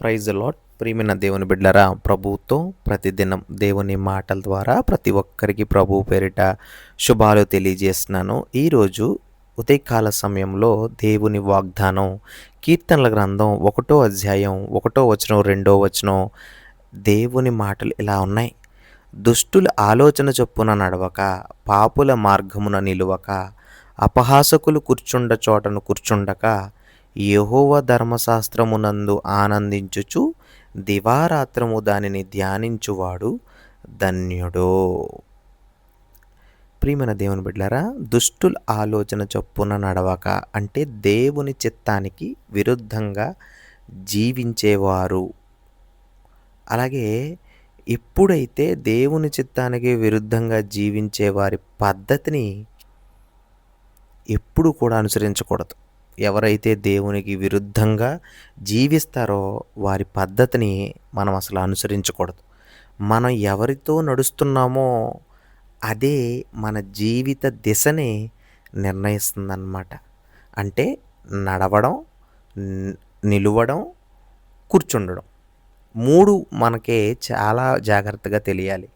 Praise lot ప్రియమైన దేవుని బిడ్డరా ప్రభుతో ప్రతిదినం దేవుని మాటల ద్వారా ప్రతి ఒక్కరికి ప్రభు పేరిట శుభాలు తెలియజేస్తున్నాను. ఈరోజు ఉదయకాల సమయంలో దేవుని వాగ్దానం కీర్తనల గ్రంథం ఒకటో అధ్యాయం ఒకటో వచనం రెండో వచనం దేవుని మాటలు ఇలా ఉన్నాయి. దుష్టుల ఆలోచన చొప్పున నడవక పాపుల మార్గమున నిలువక అపహాసకులు కూర్చుండ చోటను కూర్చుండక యహోవ ధర్మశాస్త్రమునందు ఆనందించుచు దివారాత్రము దానిని ధ్యానించువాడు ధన్యుడో. ప్రియమైన దేవుని బిడ్డారా దుష్టుల ఆలోచన చొప్పున నడవక అంటే దేవుని చిత్తానికి విరుద్ధంగా జీవించేవారు. అలాగే ఎప్పుడైతే దేవుని చిత్తానికి విరుద్ధంగా జీవించే వారి పద్ధతిని ఎప్పుడు కూడా అనుసరించకూడదు. ఎవరైతే దేవునికి విరుద్ధంగా జీవిస్తారో వారి పద్ధతిని మనం అసలు అనుసరించకూడదు. మనం ఎవరితో నడుస్తున్నామో అదే మన జీవిత దిశని నిర్ణయిస్తుందన్నమాట. అంటే నడవడం నిలవడం కూర్చుండడం. మూడు మనకే చాలా జాగ్రత్తగా తెలియాలి.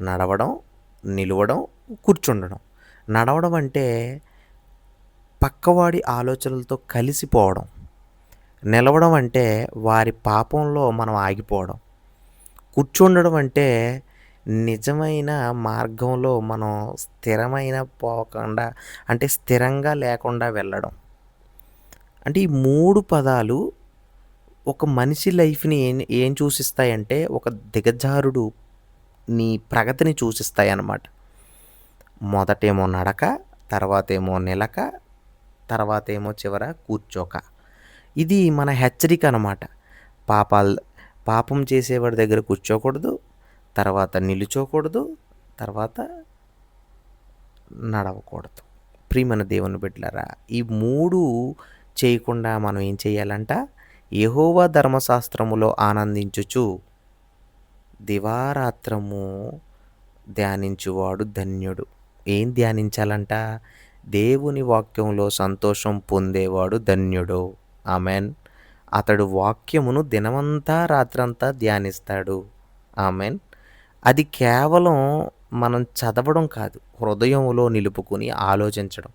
నడవడం నిలవడం కూర్చుండడం. నడవడం అంటే పక్కవాడి ఆలోచనలతో కలిసిపోవడం నిలవడం అంటే వారి పాపంలో మనం ఆగిపోవడం. కూర్చుండడం అంటే నిజమైన మార్గంలో మనం స్థిరమైన పోకుండా అంటే స్థిరంగా లేకుండా వెళ్ళడం. అంటే ఈ మూడు పదాలు ఒక మనిషి లైఫ్ని ఏం ఏం చూసిస్తాయంటే ఒక దిగజారుడు నీ ప్రగతిని చూసిస్తాయి అన్నమాట మొదటేమో నడక తర్వాత ఏమో నిలక తర్వాత ఏమో చివర కూర్చోక. ఇది మన హెచ్చరిక అనమాట పాపాలు పాపం చేసేవాడి దగ్గర కూర్చోకూడదు తర్వాత నిలుచోకూడదు తర్వాత నడవకూడదు. ప్రియమైన దేవుని బిడ్డలరా ఈ మూడు చేయకుండా మనం ఏం చేయాలంట? యహోవా ధర్మశాస్త్రములో ఆనందించుచు దివారాత్రము ధ్యానించువాడు ధన్యుడు. ఏం ధ్యానించాలంట? దేవుని వాక్యంలో సంతోషం పొందేవాడు ధన్యుడు. ఆమెన్. అతడు వాక్యమును దినమంతా రాత్రంతా ధ్యానిస్తాడు. ఆమెన్. అది కేవలం మనం చదవడం కాదు హృదయంలో నిలుపుకుని ఆలోచించడం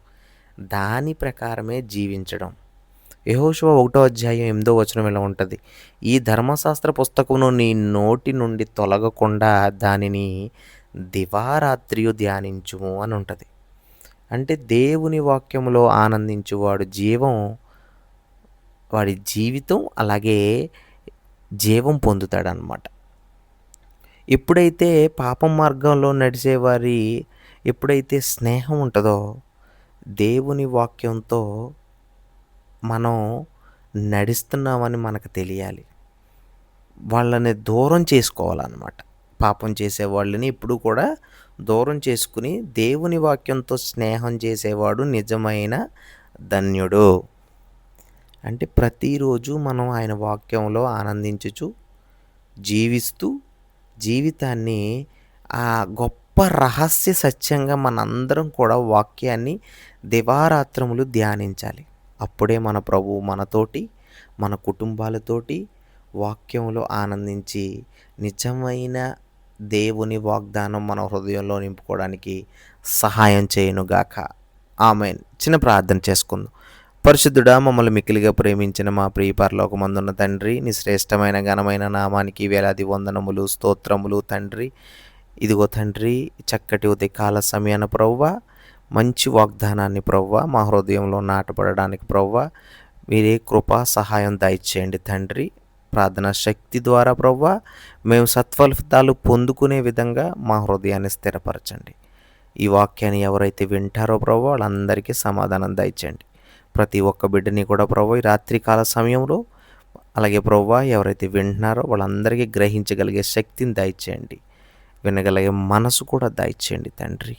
దాని ప్రకారమే జీవించడం. యహోశివ ఒకటో అధ్యాయం ఎనిమిదో వచనం ఇలా ఉంటుంది. ఈ ధర్మశాస్త్ర పుస్తకమును నీ నోటి నుండి తొలగకుండా దానిని దివారాత్రియు ధ్యానించుము అని ఉంటుంది. అంటే దేవుని వాక్యములో ఆనందించువాడు జీవం వాడి జీవితం అలాగే జీవం పొందుతాడనమాట ఎప్పుడైతే పాపం మార్గంలో నడిచేవారి ఎప్పుడైతే స్నేహం ఉంటుందో దేవుని వాక్యంతో మనం నడుస్తున్నామని మనకు తెలియాలి. వాళ్ళని దూరం చేసుకోవాలన్నమాట. పాపం చేసే వాళ్ళని ఎప్పుడు కూడా దూరం చేసుకుని దేవుని వాక్యంతో స్నేహం చేసేవాడు నిజమైన ధన్యుడు. అంటే ప్రతిరోజు మనం ఆయన వాక్యంలో ఆనందించుచు జీవిస్తూ జీవితాన్ని ఆ గొప్ప రహస్య సత్యంగా మనందరం కూడా వాక్యాన్ని దివారాత్రములు ధ్యానించాలి. అప్పుడే మన ప్రభు మనతోటి మన కుటుంబాలతోటి వాక్యంలో ఆనందించి నిజమైన దేవుని వాగ్దానం మన హృదయంలో నింపుకోవడానికి సహాయం చేయనుగాక. ఆమె చిన్న ప్రార్థన చేసుకుందాం. పరిశుద్ధుడా మమ్మల్ని మిక్కిలిగా ప్రేమించిన మా ప్రియ పరలోకమందున్న తండ్రి నీ శ్రేష్టమైన ఘనమైన నామానికి వేలాది వందనములు స్తోత్రములు తండ్రి. ఇదిగో తండ్రి చక్కటి ఉదయకాల సమయాన ప్రవ్వ మంచి వాగ్దానాన్ని ప్రవ్వ మా హృదయంలో నాటపడడానికి ప్రవ్వ మీరే కృపా సహాయం దయచేయండి తండ్రి. ప్రార్థన శక్తి ద్వారా ప్రవ్వ మేము సత్ఫలితాలు పొందుకునే విధంగా మా హృదయాన్ని స్థిరపరచండి. ఈ వాక్యాన్ని ఎవరైతే వింటారో ప్రభు వాళ్ళందరికీ సమాధానం దయచేయండి. ప్రతి ఒక్క బిడ్డని కూడా ప్రభు ఈ రాత్రికాల సమయంలో అలాగే ప్రభు ఎవరైతే వింటున్నారో వాళ్ళందరికీ గ్రహించగలిగే శక్తిని దయచేయండి. వినగలిగే మనసు కూడా దయచేయండి తండ్రి.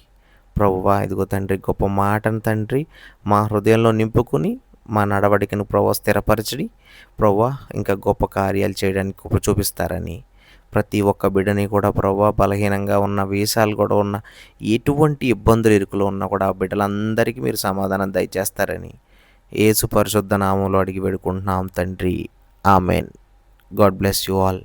ప్రభువా ఇదిగో తండ్రి గొప్ప మాటను తండ్రి మా హృదయంలో నింపుకుని మా నడవడికను ప్రభా స్థిరపరచడి ప్రభా ఇంకా గొప్ప కార్యాలు చేయడానికి కృప చూపిస్తారని. ప్రతి ఒక్క బిడ్డని కూడా ప్రభా బలహీనంగా ఉన్న వేషాలు కూడా ఉన్న ఎటువంటి ఇబ్బందులు ఇరుకులు ఉన్నా కూడా ఆ బిడ్డలందరికీ మీరు సమాధానం దయచేస్తారని ఏసు పరిశుద్ధ నామంలో అడిగి పెడుకుంటున్నాం తండ్రి. Amen. God bless you all.